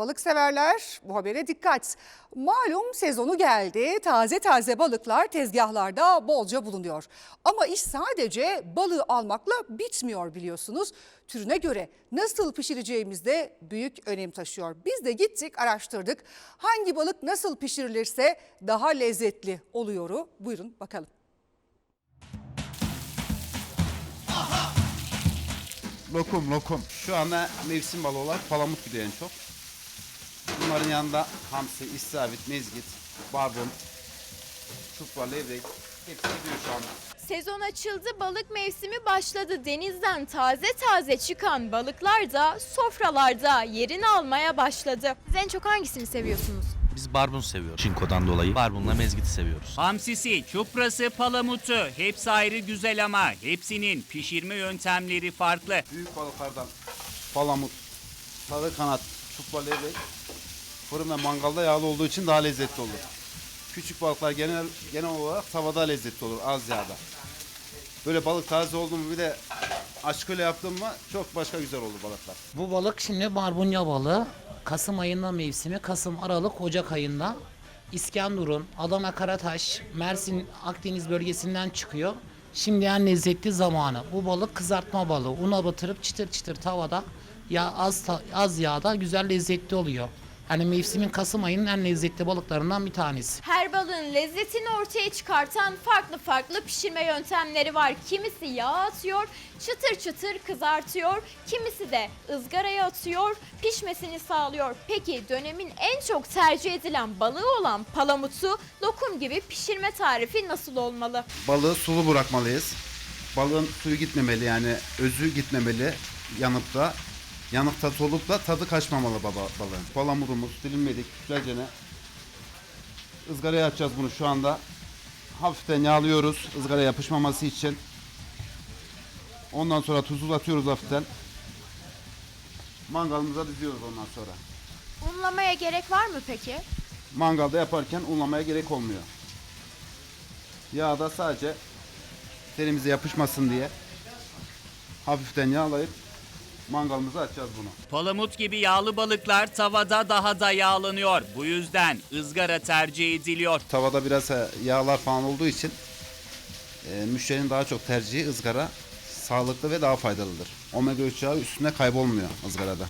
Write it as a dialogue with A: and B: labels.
A: Balık severler bu habere dikkat. Malum sezonu geldi. Taze taze balıklar tezgahlarda bolca bulunuyor. Ama iş sadece balığı almakla bitmiyor biliyorsunuz. Türüne göre nasıl pişireceğimiz de büyük önem taşıyor. Biz de gittik araştırdık. Hangi balık nasıl pişirilirse daha lezzetli oluyoru. Buyurun bakalım.
B: Lokum lokum. Şu anda mevsim balığı olarak palamut gidiyor en çok. Bunların yanında hamsi, istavrit, mezgit, barbun, çupra, levrek hepsi gidiyor şu anda.
C: Sezon açıldı, balık mevsimi başladı. Denizden taze taze çıkan balıklar da sofralarda yerini almaya başladı. Siz en çok hangisini seviyorsunuz?
D: Biz barbun seviyoruz. Çinko'dan dolayı barbunla mezgiti seviyoruz.
E: Hamsisi, çuprası, palamutu hepsi ayrı güzel ama hepsinin pişirme yöntemleri farklı.
B: Büyük balıklardan palamut, sarı kanat, çupra, levrek fırın ve mangalda yağlı olduğu için daha lezzetli olur. Küçük balıklar genel genel olarak tavada lezzetli olur az yağda. Böyle balık taze oldu mu bir de aşkıyla yaptın mı çok başka güzel olur balıklar.
F: Bu balık şimdi barbunya balığı. Kasım ayında mevsimi. Kasım, Aralık, Ocak ayında. İskenderun, Adana, Karataş, Mersin, Akdeniz bölgesinden çıkıyor. Şimdi en lezzetli zamanı. Bu balık kızartma balığı. Una batırıp çıtır çıtır tavada ya az az yağda güzel lezzetli oluyor. Yani mevsimin Kasım ayının en lezzetli balıklarından bir tanesi.
C: Her balığın lezzetini ortaya çıkartan farklı farklı pişirme yöntemleri var. Kimisi yağ atıyor, çıtır çıtır kızartıyor. Kimisi de ızgaraya atıyor, pişmesini sağlıyor. Peki dönemin en çok tercih edilen balığı olan palamutu lokum gibi pişirme tarifi nasıl olmalı?
B: Balığı sulu bırakmalıyız. Balığın suyu gitmemeli yani özü gitmemeli yanıp da. Yanık tat olup da tadı kaçmamalı baba, balığın. Palamudumuz dilimledik güzelce ne. ızgaraya atacağız bunu şu anda. Hafiften yağlıyoruz ızgaraya yapışmaması için. Ondan sonra tuzu atıyoruz hafiften. Mangalımıza diziyoruz ondan sonra.
C: Unlamaya gerek var mı peki?
B: Mangalda yaparken unlamaya gerek olmuyor. Yağda sadece terimize yapışmasın diye hafiften yağlayıp mangalımıza açacağız bunu.
E: Palamut gibi yağlı balıklar tavada daha da yağlanıyor. Bu yüzden ızgara tercih ediliyor.
B: Tavada biraz e, yağlar falan olduğu için e, müşterinin daha çok tercihi ızgara sağlıklı ve daha faydalıdır. Omega 3 yağı üstünde kaybolmuyor ızgarada.